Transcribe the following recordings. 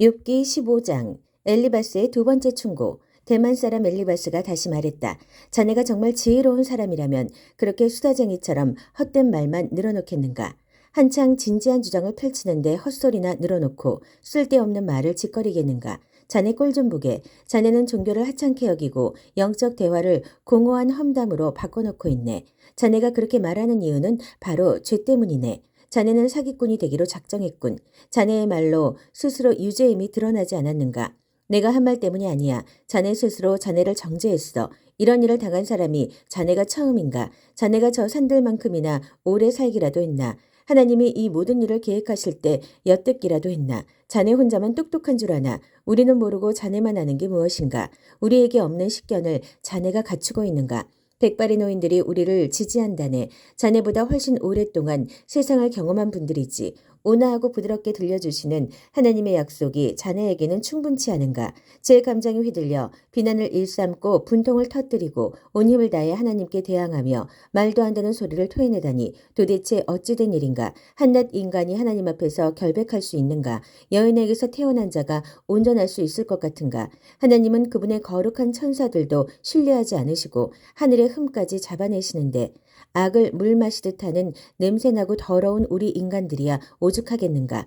욥기 15장 엘리바스의 두 번째 충고 대만 사람 엘리바스가 다시 말했다. 자네가 정말 지혜로운 사람이라면 그렇게 수다쟁이처럼 헛된 말만 늘어놓겠는가. 한창 진지한 주장을 펼치는데 헛소리나 늘어놓고 쓸데없는 말을 짓거리겠는가. 자네 꼴 좀 보게. 자네는 종교를 하찮게 여기고 영적 대화를 공허한 험담으로 바꿔놓고 있네. 자네가 그렇게 말하는 이유는 바로 죄 때문이네. 자네는 사기꾼이 되기로 작정했군. 자네의 말로 스스로 유죄임이 드러나지 않았는가? 내가 한 말 때문이 아니야. 자네 스스로 자네를 정죄했어. 이런 일을 당한 사람이 자네가 처음인가? 자네가 저 산들만큼이나 오래 살기라도 했나? 하나님이 이 모든 일을 계획하실 때 엿듣기라도 했나? 자네 혼자만 똑똑한 줄 아나? 우리는 모르고 자네만 아는 게 무엇인가? 우리에게 없는 식견을 자네가 갖추고 있는가? 백발의 노인들이 우리를 지지한다네. 자네보다 훨씬 오랫동안 세상을 경험한 분들이지. 온화하고 부드럽게 들려주시는 하나님의 약속이 자네에게는 충분치 않은가? 제 감정이 휘둘려 비난을 일삼고 분통을 터뜨리고 온 힘을 다해 하나님께 대항하며 말도 안 되는 소리를 토해내다니 도대체 어찌된 일인가? 한낱 인간이 하나님 앞에서 결백할 수 있는가? 여인에게서 태어난 자가 온전할 수 있을 것 같은가? 하나님은 그분의 거룩한 천사들도 신뢰하지 않으시고 하늘의 흠까지 잡아내시는데 악을 물 마시듯 하는 냄새나고 더러운 우리 인간들이야 오죽하겠는가.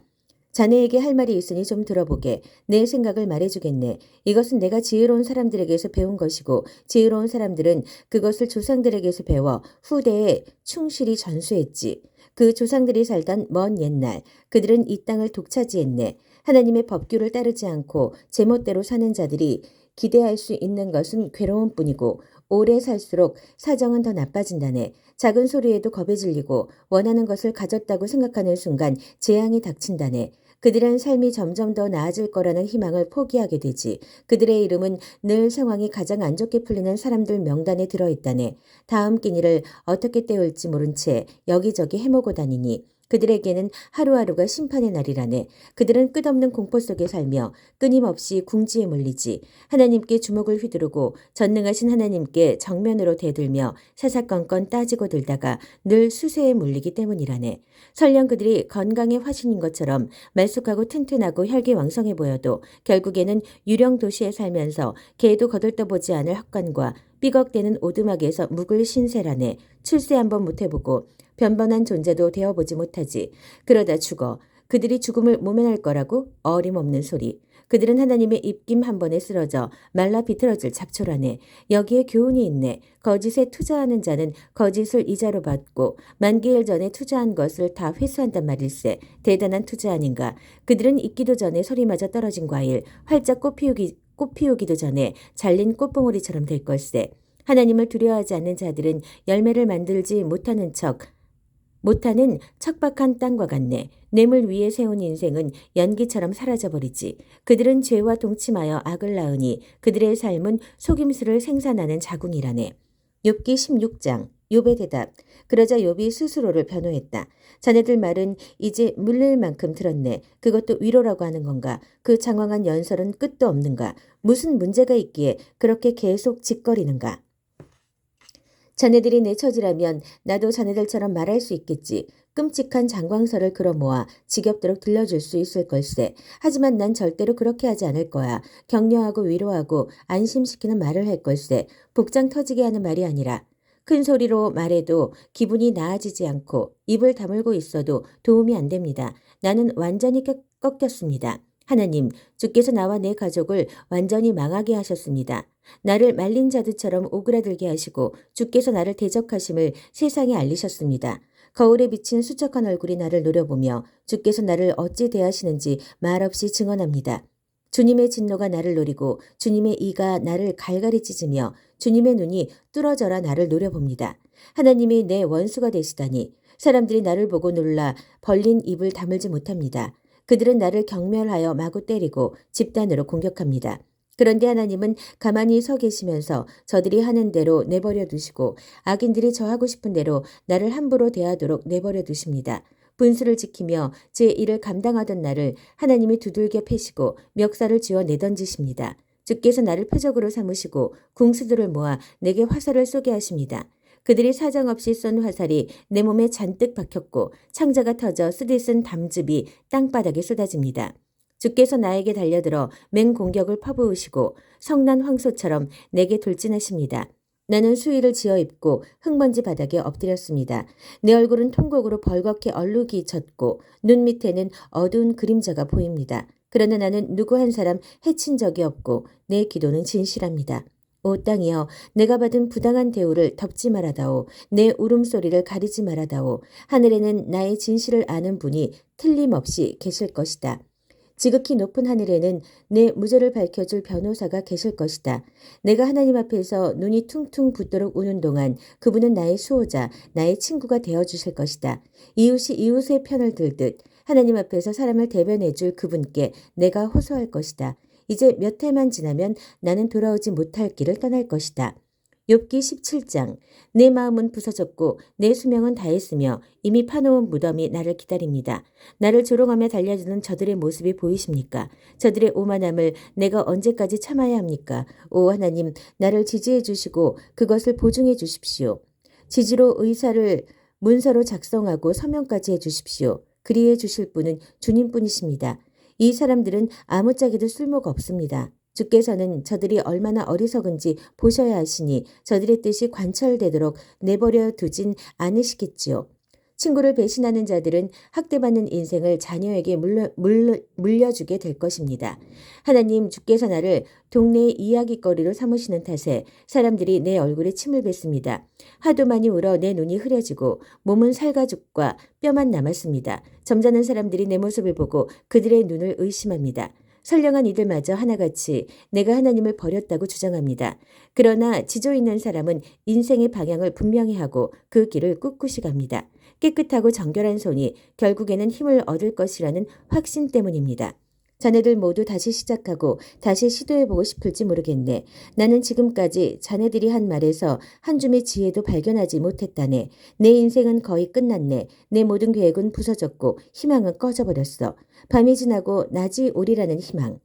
자네에게 할 말이 있으니 좀 들어보게. 내 생각을 말해주겠네. 이것은 내가 지혜로운 사람들에게서 배운 것이고 지혜로운 사람들은 그것을 조상들에게서 배워 후대에 충실히 전수했지. 그 조상들이 살던 먼 옛날 그들은 이 땅을 독차지했네. 하나님의 법규를 따르지 않고 제멋대로 사는 자들이 기대할 수 있는 것은 괴로운 뿐이고 오래 살수록 사정은 더 나빠진다네. 작은 소리에도 겁에 질리고 원하는 것을 가졌다고 생각하는 순간 재앙이 닥친다네. 그들은 삶이 점점 더 나아질 거라는 희망을 포기하게 되지. 그들의 이름은 늘 상황이 가장 안 좋게 풀리는 사람들 명단에 들어있다네. 다음 끼니를 어떻게 때울지 모른 채 여기저기 해먹어 다니니 그들에게는 하루하루가 심판의 날이라네. 그들은 끝없는 공포 속에 살며 끊임없이 궁지에 몰리지. 하나님께 주먹을 휘두르고 전능하신 하나님께 정면으로 대들며 사사건건 따지고 들다가 늘 수세에 몰리기 때문이라네. 설령 그들이 건강의 화신인 것처럼 말쑥하고 튼튼하고 혈기왕성해 보여도 결국에는 유령 도시에 살면서 개도 거들떠보지 않을 헛간과 삐걱대는 오두막에서 묵을 신세라네. 출세 한번 못해보고 변변한 존재도 되어보지 못하지. 그러다 죽어. 그들이 죽음을 모면할 거라고 어림없는 소리. 그들은 하나님의 입김 한 번에 쓰러져 말라 비틀어질 잡초라네. 여기에 교훈이 있네. 거짓에 투자하는 자는 거짓을 이자로 받고 만기일 전에 투자한 것을 다 회수한단 말일세. 대단한 투자 아닌가. 그들은 익기도 전에 소리마저 떨어진 과일, 활짝 꽃 피우기, 꽃 피우기도 전에 잘린 꽃봉오리처럼 될 걸세. 하나님을 두려워하지 않는 자들은 열매를 만들지 못하는 척 못하는 척박한 땅과 같네. 뇌물 위에 세운 인생은 연기처럼 사라져버리지. 그들은 죄와 동침하여 악을 낳으니 그들의 삶은 속임수를 생산하는 자궁이라네. 욥기 16장 욥의 대답. 그러자 욥이 스스로를 변호했다. 자네들 말은 이제 물릴 만큼 들었네. 그것도 위로라고 하는 건가? 그 장황한 연설은 끝도 없는가? 무슨 문제가 있기에 그렇게 계속 짓거리는가? 자네들이 내 처지라면 나도 자네들처럼 말할 수 있겠지. 끔찍한 장광설을 끌어모아 지겹도록 들려줄 수 있을 걸세. 하지만 난 절대로 그렇게 하지 않을 거야. 격려하고 위로하고 안심시키는 말을 할 걸세. 복장 터지게 하는 말이 아니라. 큰 소리로 말해도 기분이 나아지지 않고 입을 다물고 있어도 도움이 안 됩니다. 나는 완전히 꺾였습니다. 하나님, 주께서 나와 내 가족을 완전히 망하게 하셨습니다. 나를 말린 자들처럼 오그라들게 하시고 주께서 나를 대적하심을 세상에 알리셨습니다. 거울에 비친 수척한 얼굴이 나를 노려보며 주께서 나를 어찌 대하시는지 말없이 증언합니다. 주님의 진노가 나를 노리고 주님의 이가 나를 갈갈이 찢으며 주님의 눈이 뚫어져라 나를 노려봅니다. 하나님이 내 원수가 되시다니 사람들이 나를 보고 놀라 벌린 입을 다물지 못합니다. 그들은 나를 경멸하여 마구 때리고 집단으로 공격합니다. 그런데 하나님은 가만히 서 계시면서 저들이 하는 대로 내버려 두시고 악인들이 저 하고 싶은 대로 나를 함부로 대하도록 내버려 두십니다. 분수를 지키며 제 일을 감당하던 나를 하나님이 두들겨 패시고 멱살을 쥐어 내던지십니다. 주께서 나를 표적으로 삼으시고 궁수들을 모아 내게 화살을 쏘게 하십니다. 그들이 사정없이 쏜 화살이 내 몸에 잔뜩 박혔고 창자가 터져 쓰디쓴 담즙이 땅바닥에 쏟아집니다. 주께서 나에게 달려들어 맹공격을 퍼부으시고 성난 황소처럼 내게 돌진하십니다. 나는 수의를 지어 입고 흙먼지 바닥에 엎드렸습니다. 내 얼굴은 통곡으로 벌겋게 얼룩이 졌고 눈 밑에는 어두운 그림자가 보입니다. 그러나 나는 누구 한 사람 해친 적이 없고 내 기도는 진실합니다. 오 땅이여 내가 받은 부당한 대우를 덮지 말아다오 내 울음소리를 가리지 말아다오 하늘에는 나의 진실을 아는 분이 틀림없이 계실 것이다. 지극히 높은 하늘에는 내 무죄를 밝혀줄 변호사가 계실 것이다. 내가 하나님 앞에서 눈이 퉁퉁 붓도록 우는 동안 그분은 나의 수호자, 나의 친구가 되어 주실 것이다. 이웃이 이웃의 편을 들듯 하나님 앞에서 사람을 대변해 줄 그분께 내가 호소할 것이다. 이제 몇 해만 지나면 나는 돌아오지 못할 길을 떠날 것이다. 욥기 17장 내 마음은 부서졌고 내 수명은 다했으며 이미 파놓은 무덤이 나를 기다립니다. 나를 조롱하며 달려드는 저들의 모습이 보이십니까? 저들의 오만함을 내가 언제까지 참아야 합니까? 오 하나님 나를 지지해 주시고 그것을 보증해 주십시오. 지지로 의사를 문서로 작성하고 서명까지 해 주십시오. 그리해 주실 분은 주님뿐이십니다. 이 사람들은 아무짝에도 쓸모가 없습니다. 주께서는 저들이 얼마나 어리석은지 보셔야 하시니 저들의 뜻이 관철되도록 내버려 두진 않으시겠지요. 친구를 배신하는 자들은 학대받는 인생을 자녀에게 물려, 물려, 물려 주게 될 것입니다. 하나님 주께서 나를 동네의 이야기거리로 삼으시는 탓에 사람들이 내 얼굴에 침을 뱉습니다. 하도 많이 울어 내 눈이 흐려지고 몸은 살가죽과 뼈만 남았습니다. 점잖은 사람들이 내 모습을 보고 그들의 눈을 의심합니다. 선량한 이들마저 하나같이 내가 하나님을 버렸다고 주장합니다. 그러나 지조 있는 사람은 인생의 방향을 분명히 하고 그 길을 꿋꿋이 갑니다. 깨끗하고 정결한 손이 결국에는 힘을 얻을 것이라는 확신 때문입니다. 자네들 모두 다시 시작하고 다시 시도해보고 싶을지 모르겠네. 나는 지금까지 자네들이 한 말에서 한 줌의 지혜도 발견하지 못했다네. 내 인생은 거의 끝났네. 내 모든 계획은 부서졌고 희망은 꺼져버렸어. 밤이 지나고 낮이 오리라는 희망.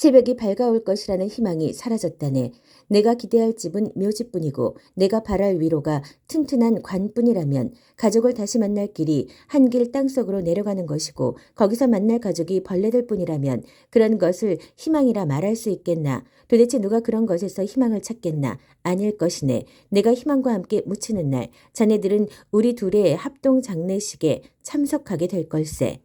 새벽이 밝아올 것이라는 희망이 사라졌다네. 내가 기대할 집은 묘집뿐이고 내가 바랄 위로가 튼튼한 관뿐이라면 가족을 다시 만날 길이 한 길 땅속으로 내려가는 것이고 거기서 만날 가족이 벌레들 뿐이라면 그런 것을 희망이라 말할 수 있겠나. 도대체 누가 그런 것에서 희망을 찾겠나. 아닐 것이네. 내가 희망과 함께 묻히는 날 자네들은 우리 둘의 합동 장례식에 참석하게 될 걸세.